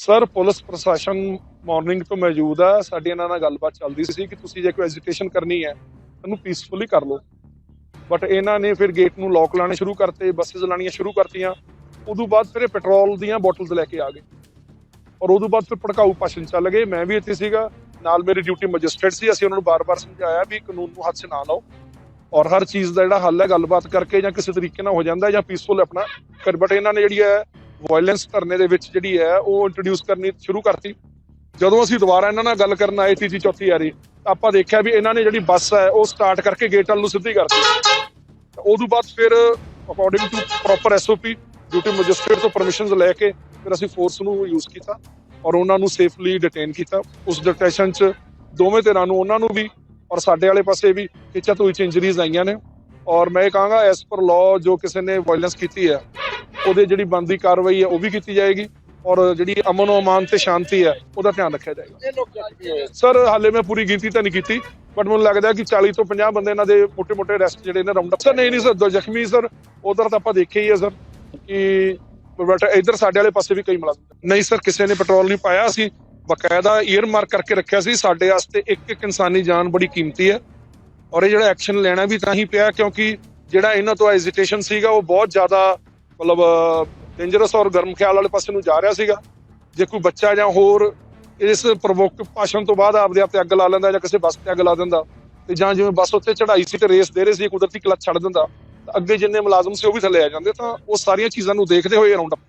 Sir, police ਪ੍ਰਸ਼ਾਸਨ morning ਤੋਂ ਮੌਜੂਦ ਆ। ਸਾਡੀ ਇਹਨਾਂ ਨਾਲ ਗੱਲਬਾਤ ਚੱਲਦੀ ਸੀ ਕਿ ਤੁਸੀਂ ਜੇ ਕੋਈ ਐਜੀਟੇਸ਼ਨ ਕਰਨੀ ਹੈ, ਉਹਨੂੰ ਪੀਸਫੁਲੀ ਕਰ ਲਓ। ਬਟ ਇਹਨਾਂ ਨੇ ਫਿਰ ਗੇਟ ਨੂੰ ਲੋਕ ਲਾਣੇ ਸ਼ੁਰੂ ਕਰਤੇ ਬੱਸਸ ਲਾਣੀਆਂ ਸ਼ੁਰੂ ਕਰਤੀਆਂ। ਉਦੋਂ ਬਾਅਦ ਫਿਰ ਇਹ ਪੈਟਰੋਲ ਦੀਆਂ ਬੋਟਲਸ ਲੈ ਕੇ ਆ ਗਏ। ਔਰ ਉਦੋਂ ਬਾਅਦ ਫਿਰ ਭੜਕਾਊ ਭਾਸ਼ਣ ਚੱਲ ਗਏ। ਮੈਂ ਵੀ ਇੱਥੇ ਸੀਗਾ। ਨਾਲ ਮੇਰੀ ਡਿਊਟੀ ਮੈਜਿਸਟ੍ਰੇਟ ਸੀ। ਅਸੀਂ ਉਹਨਾਂ ਨੂੰ ਬਾਰ-ਬਾਰ ਸਮਝਾਇਆ ਵੀ ਕਾਨੂੰਨ ਨੂੰ ਹੱਥ 'ਚ ਨਾ ਲਾਓ। ਔਰ ਹਰ ਚੀਜ਼ ਦਾ ਜਿਹੜਾ ਹੱਲ ਹੈ, ਗੱਲਬਾਤ ਕਰਕੇ ਜਾਂ ਕਿਸੇ ਤਰੀਕੇ ਨਾਲ ਹੋ ਜਾਂਦਾ ਜਾਂ ਪੀਸਫੁਲ ਆਪਣਾ। ਕਰ ਬਟ ਇਹਨਾਂ ਨੇ ਜਿਹੜੀ ਹੈ ਵਾਇਲੈਂਸ ਧਰਨੇ ਦੇ ਵਿੱਚ ਜਿਹੜੀ ਹੈ ਉਹ ਇੰਟਰੋਡਿਊਸ ਕਰਨੀ ਸ਼ੁਰੂ ਕਰਤੀ। ਜਦੋਂ ਅਸੀਂ ਦੁਬਾਰਾ ਇਹਨਾਂ ਨਾਲ ਗੱਲ ਕਰਨ ਆਏ ਤੀਜੀ ਚੌਥੀ ਵਾਰੀ ਤਾਂ ਆਪਾਂ ਦੇਖਿਆ ਵੀ ਇਹਨਾਂ ਨੇ ਜਿਹੜੀ ਬੱਸ ਹੈ ਉਹ ਸਟਾਰਟ ਕਰਕੇ ਗੇਟ ਵੱਲ ਨੂੰ ਸਿੱਧੀ ਕਰਤੀ। ਤਾਂ ਉਦੋਂ ਬਾਅਦ ਫਿਰ according to proper SOP duty magistrate ਤੋਂ ਪਰਮਿਸ਼ਨਸ ਲੈ ਕੇ ਫਿਰ ਅਸੀਂ ਫੋਰਸ ਨੂੰ ਯੂਜ਼ ਕੀਤਾ ਔਰ ਉਹਨਾਂ ਨੂੰ ਸੇਫਲੀ ਡਿਟੇਨ ਕੀਤਾ। ਉਸ ਡਿਟੈਸ਼ਨ 'ਚ ਦੋਵੇਂ ਧਿਰਾਂ ਨੂੰ, ਉਹਨਾਂ ਨੂੰ ਵੀ ਔਰ ਸਾਡੇ ਵਾਲੇ ਪਾਸੇ ਵੀ ਖਿੱਚਾ ਤੋਂ ਚ ਇੰਜਰੀਜ਼ ਆਈਆਂ ਨੇ। ਔਰ ਮੈਂ ਇਹ ਕਹਾਂਗਾ ਐਸ ਪਰ ਲਾਅ ਜੋ ਕਿਸੇ ਨੇ ਵਾਇਲੈਂਸ ਕੀਤੀ ਹੈ ਉਹਦੇ ਜਿਹੜੀ ਬੰਦੀ ਕਾਰਵਾਈ ਹੈ ਉਹ ਵੀ ਕੀਤੀ ਜਾਏਗੀ ਔਰ ਜਿਹੜੀ ਅਮਨ ਅਮਾਨ ਤੇ ਸ਼ਾਂਤੀ ਹੈ ਉਹਦਾ ਧਿਆਨ ਰੱਖਿਆ ਜਾਏਗਾ। ਸਰ ਹਾਲੇ ਮੈਂ ਪੂਰੀ ਗਿਣਤੀ ਤਾਂ ਨਹੀਂ ਕੀਤੀ ਬਟ ਮੈਨੂੰ ਲੱਗਦਾ ਕਿ 40 ਤੋਂ 50 ਬੰਦੇ ਇਹਨਾਂ ਦੇ ਮੋਟੇ ਮੋਟੇ ਰੈਸਟ ਜਿਹੜੇ ਨੇ ਰਾਉਂਡ ਅਪ ਸਰ ਨਹੀਂ ਨਹੀਂ ਸਰ ਜ਼ਖਮੀ ਸਰ ਉਧਰ ਤਾਂ ਆਪਾਂ ਦੇਖਿਆ ਹੀ ਹੈ ਸਰ ਕਿ ਬਟ ਇਧਰ ਸਾਡੇ ਵਾਲੇ ਪਾਸੇ ਵੀ ਕਈ ਮਲਾਜ਼ਮ ਨਹੀਂ ਸਰ ਕਿਸੇ ਨੇ ਪੈਟਰੋਲ ਨਹੀਂ ਪਾਇਆ ਸੀ। ਬਕਾਇਦਾ ਈਅਰ ਮਾਰਕ ਕਰਕੇ ਰੱਖਿਆ ਸੀ। ਸਾਡੇ ਵਾਸਤੇ ਇੱਕ ਇੱਕ ਇਨਸਾਨੀ ਜਾਨ ਬੜੀ ਕੀਮਤੀ ਹੈ। ਔਰ ਇਹ ਜਿਹੜਾ ਐਕਸ਼ਨ ਲੈਣਾ ਵੀ ਤਾਂ ਹੀ ਪਿਆ ਕਿਉਂਕਿ ਜਿਹੜਾ ਇਹਨਾਂ ਤੋਂ ਐਜੀਟੇਸ਼ਨ ਸੀਗਾ ਉਹ ਬਹੁਤ ਜ਼ਿਆਦਾ ਮਤਲਬ ਡੇਂਜਰਸ ਔਰ ਗਰਮ ਖਿਆਲ ਵਾਲੇ ਪਾਸੇ ਨੂੰ ਜਾ ਰਿਹਾ ਸੀਗਾ। ਜੇ ਕੋਈ ਬੱਚਾ ਜਾਂ ਹੋਰ ਇਸ ਪ੍ਰਵੋਕ ਭਾਸ਼ਣ ਤੋਂ ਬਾਅਦ ਆਪਦੇ ਆਪ ਤੇ ਅੱਗ ਲਾ ਲੈਂਦਾ ਜਾਂ ਕਿਸੇ ਬੱਸ ਤੇ ਅੱਗ ਲਾ ਦਿੰਦਾ, ਤੇ ਜਾਂ ਜਿਵੇਂ ਬੱਸ ਉੱਤੇ ਚੜਾਈ ਸੀ ਤੇ ਰੇਸ ਦੇ ਰਹੇ ਸੀ, ਕੁਦਰਤੀ ਕਲਚ ਛੱਡ ਦਿੰਦਾ, ਤਾਂ ਅੱਗੇ ਜਿੰਨੇ ਮੁਲਾਜ਼ਮ ਸੀ ਉਹ ਵੀ ਥੱਲੇ ਆ ਜਾਂਦੇ, ਤਾਂ ਉਹ ਸਾਰੀਆਂ ਚੀਜ਼ਾਂ ਨੂੰ ਦੇਖਦੇ ਹੋਏ ਰਾਉਂਡ ਅਪ